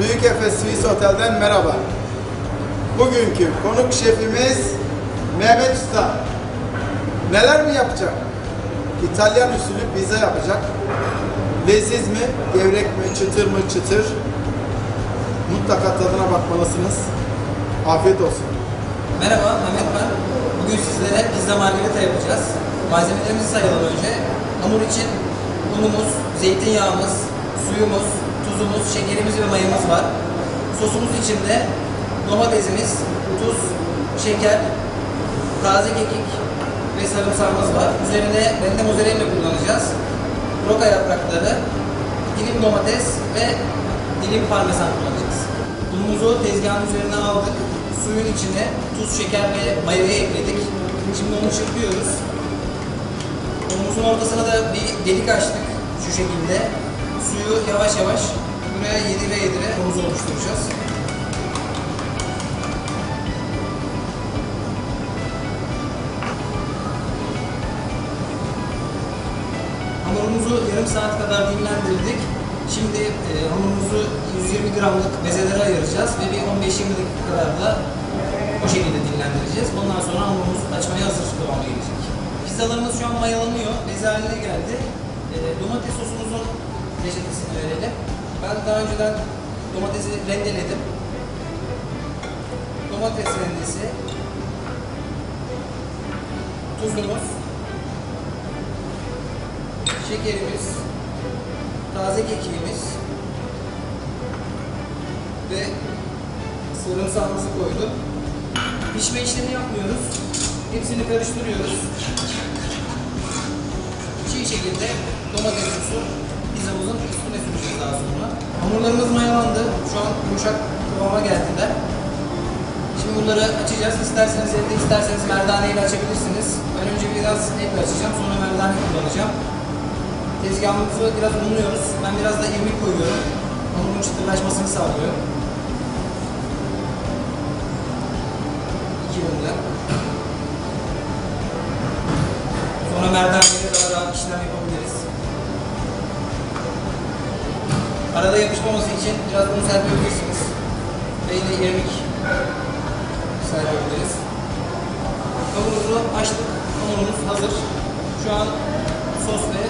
Büyük Efes Swiss Otel'den merhaba. Bugünkü konuk şefimiz Mehmet Usta. Neler mi yapacak? İtalyan usulü pizza yapacak. Leziz mi? Gevrek mi? Çıtır mı? Çıtır. Mutlaka tadına bakmalısınız. Afiyet olsun. Merhaba, Mehmet ben. Bugün sizlere pizza margarita yapacağız. Malzemelerimizi sayalım önce. Hamur için unumuz, zeytinyağımız, suyumuz, tuzumuz, şekerimiz ve mayamız var. Sosumuz için de domatesimiz, tuz, şeker, taze kekik ve sarımsağımız var. Üzerine rende mozzarella kullanacağız. Roka yaprakları, dilim domates ve dilim parmesan kullanacağız. Unumuzu tezgahın üzerine aldık. Suyun içine tuz, şeker ve mayayı ekledik. Şimdi onu çırpıyoruz. Unumuzun ortasına da bir delik açtık şu şekilde. Suyu yavaş yavaş buraya yedire yedire unumuzu oluşturacağız. Hamurumuzu yarım saat kadar dinlendirdik. Şimdi e, hamurumuzu 120 gramlık bezelere ayıracağız ve bir 15-20 dakika kadar da bu şekilde dinlendireceğiz. Ondan sonra hamurumuz açmaya hazır kıvama gelecek. Pizzalarımız şu an mayalanıyor, beze haline geldi. E, domates sosumuzun reçetesini verelim. Ben daha önceden domatesi rendeledim. Domates rendesi, tuzumuz, şekerimiz, taze kekiğimiz ve sarımsağımızı koyduk. Pişme işlemi yapmıyoruz. Hepsini karıştırıyoruz. Çiğ şekilde domates sosu pizzamızın üstüne süreceğiz daha sonra. Hamurlarımız mayalandı. Şu an yumuşak kıvama geldiler. Şimdi bunları açacağız. İsterseniz elde, isterseniz merdane ile açabilirsiniz. Ben önce biraz elle açacağım, sonra merdane kullanacağım. Tezgahımızı biraz unluyoruz. Ben biraz da irmik koyuyorum. Hamurun çıtırlaşmasını sağlıyor. Yönden. Sonra merdaneyle daha rahat işlem yapabiliriz. Arada yapışmaması için biraz bunu serpebilirsiniz. Ve yine irmik serpebiliriz. Hamurumuzu açtık. Hamurumuz hazır. Şu an sos ve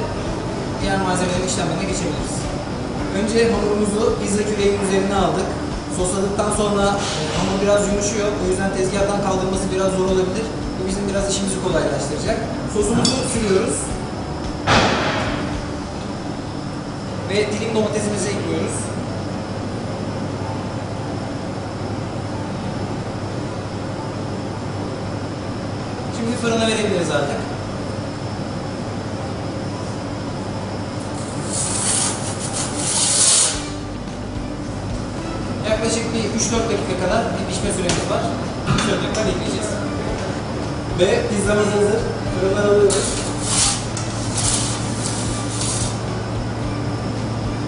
diğer malzemelerin işlemlerine geçebiliriz. Önce hamurumuzu pizza küreğinin üzerine aldık. Sosladıktan sonra e, hamur biraz yumuşuyor. O yüzden tezgahtan kaldırması biraz zor olabilir. Bu bizim biraz işimizi kolaylaştıracak. Sosumuzu sürüyoruz. Ve dilim domatesimizi ekliyoruz. Şimdi fırına verebiliriz artık. Yaklaşık bir 3-4 dakika kadar bir pişme süremiz var. 3-4 dakika bekleyeceğiz. Ve pizzamız hazır. Fırından alıyoruz.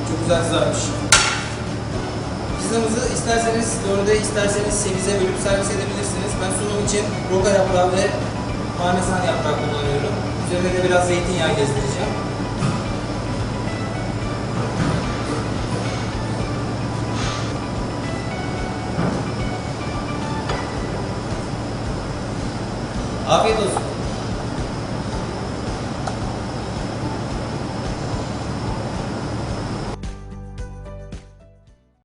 Çok güzel kızarmış. Pizzamızı isterseniz 4'e isterseniz 8'e bölüp servis edebilirsiniz. Ben sunum için roka yaprağı ve parmesan yaprağı kullanıyorum. Üzerine de biraz zeytinyağı gezdireceğim. ¡Aquí lo...